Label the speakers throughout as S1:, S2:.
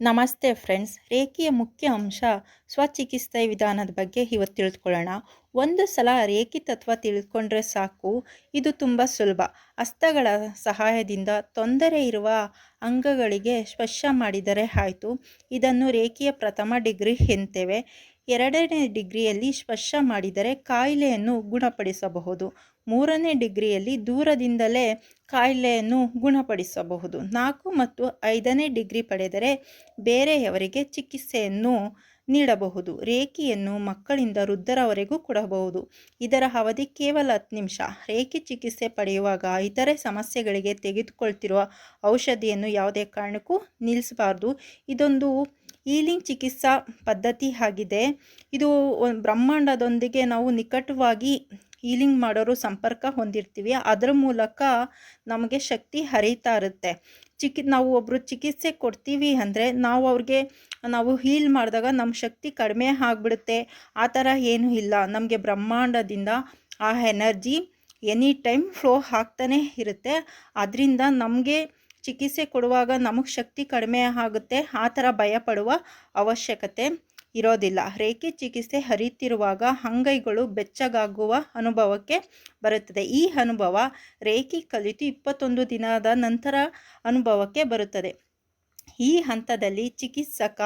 S1: ನಮಸ್ತೆ ಫ್ರೆಂಡ್ಸ್ ರೇಖೆಯ ಮುಖ್ಯ ಅಂಶ ಸ್ವಚಿಕಿತ್ಸೆ ವಿಧಾನದ ಬಗ್ಗೆ ಇವತ್ತು ತಿಳಿದುಕೊಳ್ಳೋಣ ಒಂದು ಸಲ ರೇಖಿ ತತ್ವ ತಿಳಿದುಕೊಂಡ್ರೆ ಸಾಕು, ಇದು ತುಂಬ ಸುಲಭ. ಹಸ್ತಗಳ ಸಹಾಯದಿಂದ ತೊಂದರೆ ಇರುವ ಅಂಗಗಳಿಗೆ ಸ್ಪರ್ಶ ಮಾಡಿದರೆ ಆಯಿತು. ಇದನ್ನು ರೇಖೆಯ ಪ್ರಥಮ ಡಿಗ್ರಿ ಎಂತೇವೆ. ಎರಡನೇ ಡಿಗ್ರಿಯಲ್ಲಿ ಸ್ಪರ್ಶ ಮಾಡಿದರೆ ಕಾಯಿಲೆಯನ್ನು ಗುಣಪಡಿಸಬಹುದು. ಮೂರನೇ ಡಿಗ್ರಿಯಲ್ಲಿ ದೂರದಿಂದಲೇ ಕಾಯಿಲೆಯನ್ನು ಗುಣಪಡಿಸಬಹುದು. ನಾಲ್ಕು ಮತ್ತು ಐದನೇ ಡಿಗ್ರಿ ಪಡೆದರೆ ಬೇರೆಯವರಿಗೆ ಚಿಕಿತ್ಸೆಯನ್ನು ನೀಡಬಹುದು. ರೇಖೆಯನ್ನು ಮಕ್ಕಳಿಂದ ವೃದ್ಧರವರೆಗೂ ಕೊಡಬಹುದು. ಇದರ ಅವಧಿ ಕೇವಲ ಹತ್ತು ನಿಮಿಷ. ರೇಖೆ ಚಿಕಿತ್ಸೆ ಪಡೆಯುವಾಗ ಇತರೆ ಸಮಸ್ಯೆಗಳಿಗೆ ತೆಗೆದುಕೊಳ್ತಿರುವ ಔಷಧಿಯನ್ನು ಯಾವುದೇ ಕಾರಣಕ್ಕೂ ನಿಲ್ಲಿಸಬಾರ್ದು. ಇದೊಂದು ಈಲಿಂಗ್ ಚಿಕಿತ್ಸಾ ಪದ್ಧತಿ ಆಗಿದೆ. ಇದು ಬ್ರಹ್ಮಾಂಡದೊಂದಿಗೆ ನಾವು ನಿಕಟವಾಗಿ ಹೀಲಿಂಗ್ ಮಾಡೋರು ಸಂಪರ್ಕ ಹೊಂದಿರ್ತೀವಿ. ಅದರ ಮೂಲಕ ನಮಗೆ ಶಕ್ತಿ ಹರಿತಾ ಇರುತ್ತೆ. ಚಿಕಿ, ನಾವು ಒಬ್ಬರು ಚಿಕಿತ್ಸೆ ಕೊಡ್ತೀವಿ ಅಂದರೆ ನಾವು ಅವ್ರಿಗೆ, ನಾವು ಹೀಲ್ ಮಾಡಿದಾಗ ನಮ್ಮ ಶಕ್ತಿ ಕಡಿಮೆ ಆಗಿಬಿಡುತ್ತೆ. ಆ ಥರ ಏನೂ ಇಲ್ಲ. ನಮಗೆ ಬ್ರಹ್ಮಾಂಡದಿಂದ ಆ ಎನರ್ಜಿ ಎನಿ ಟೈಮ್ ಫ್ಲೋ ಆಗ್ತಾನೆ ಇರುತ್ತೆ. ಅದರಿಂದ ನಮಗೆ ಚಿಕಿತ್ಸೆ ಕೊಡುವಾಗ ನಮಗೆ ಶಕ್ತಿ ಕಡಿಮೆ ಆಗುತ್ತೆ. ಆ ಥರ ಭಯಪಡುವ ಅವಶ್ಯಕತೆ. ಇರೋದಿಲ್ಲ. ರೇಖೆ ಚಿಕಿತ್ಸೆ ಹರಿಯುತ್ತಿರುವಾಗ ಅಂಗೈಗಳು ಬೆಚ್ಚಗಾಗುವ ಅನುಭವಕ್ಕೆ ಬರುತ್ತದೆ. ಈ ಅನುಭವ ರೇಖೆ ಕಲಿತು ಇಪ್ಪತ್ತೊಂದು ದಿನದ ನಂತರ ಅನುಭವಕ್ಕೆ ಬರುತ್ತದೆ. ಈ ಹಂತದಲ್ಲಿ ಚಿಕಿತ್ಸಕ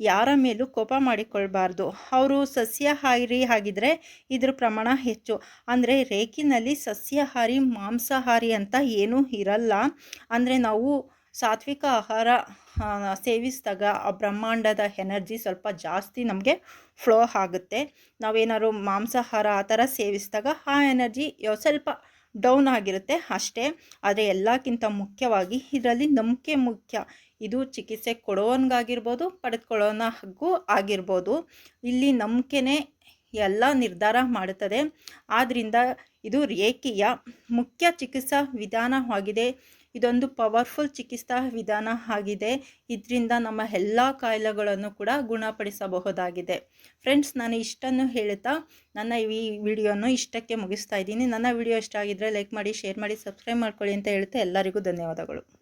S1: ಯಾರ ಮೇಲೂ ಕೋಪ ಮಾಡಿಕೊಳ್ಬಾರ್ದು. ಅವರು ಸಸ್ಯಾಹಾರಿ ಆಗಿದ್ರೆ ಇದ್ರ ಪ್ರಮಾಣ ಹೆಚ್ಚು. ಅಂದರೆ ರೇಖಿನಲ್ಲಿ ಸಸ್ಯಾಹಾರಿ, ಮಾಂಸಾಹಾರಿ ಅಂತ ಏನೂ ಇರಲ್ಲ. ಅಂದರೆ ನಾವು ಸಾತ್ವಿಕ ಆಹಾರ ಸೇವಿಸಿದಾಗ ಆ ಬ್ರಹ್ಮಾಂಡದ ಎನರ್ಜಿ ಸ್ವಲ್ಪ ಜಾಸ್ತಿ ನಮಗೆ ಫ್ಲೋ ಆಗುತ್ತೆ. ನಾವೇನಾದ್ರು ಮಾಂಸಾಹಾರ ಆ ಥರ ಸೇವಿಸಿದಾಗ ಆ ಎನರ್ಜಿ ಸ್ವಲ್ಪ ಡೌನ್ ಆಗಿರುತ್ತೆ ಅಷ್ಟೇ. ಆದರೆ ಎಲ್ಲಕ್ಕಿಂತ ಮುಖ್ಯವಾಗಿ ಇದರಲ್ಲಿ ನಂಬಿಕೆ ಮುಖ್ಯ. ಇದು ಚಿಕಿತ್ಸೆ ಕೊಡೋನ್ಗಾಗಿರ್ಬೋದು ಪಡೆದುಕೊಳ್ಳೋನಾಗೂ ಆಗಿರ್ಬೋದು. ಇಲ್ಲಿ ನಂಬಿಕೆನೇ ಎಲ್ಲ ನಿರ್ಧಾರ ಮಾಡುತ್ತದೆ. ಆದ್ದರಿಂದ ಇದು ರೇಖೆಯ ಮುಖ್ಯ ಚಿಕಿತ್ಸಾ ವಿಧಾನವಾಗಿದೆ ಇದೊಂದು ಪವರ್ಫುಲ್ ಚಿಕಿತ್ಸಾ ವಿಧಾನ ಆಗಿದೆ. ಇದರಿಂದ ನಮ್ಮ ಎಲ್ಲ ಕಾಯಿಲೆಗಳನ್ನು ಕೂಡ ಗುಣಪಡಿಸಬಹುದಾಗಿದೆ. ಫ್ರೆಂಡ್ಸ್ ನಾನು ಇಷ್ಟನ್ನು ಹೇಳುತ್ತಾ, ನನ್ನ ಈ ವಿಡಿಯೋನು ಇಷ್ಟಕ್ಕೆ ಮುಗಿಸ್ತಾ ಇದ್ದೀನಿ. ನನ್ನ ವಿಡಿಯೋ ಇಷ್ಟ ಆಗಿದ್ದರೆ ಲೈಕ್ ಮಾಡಿ ಶೇರ್ ಮಾಡಿ ಸಬ್ಸ್ಕ್ರೈಬ್ ಮಾಡ್ಕೊಳ್ಳಿ ಅಂತ ಹೇಳ್ತಾ ಎಲ್ಲರಿಗೂ ಧನ್ಯವಾದಗಳು.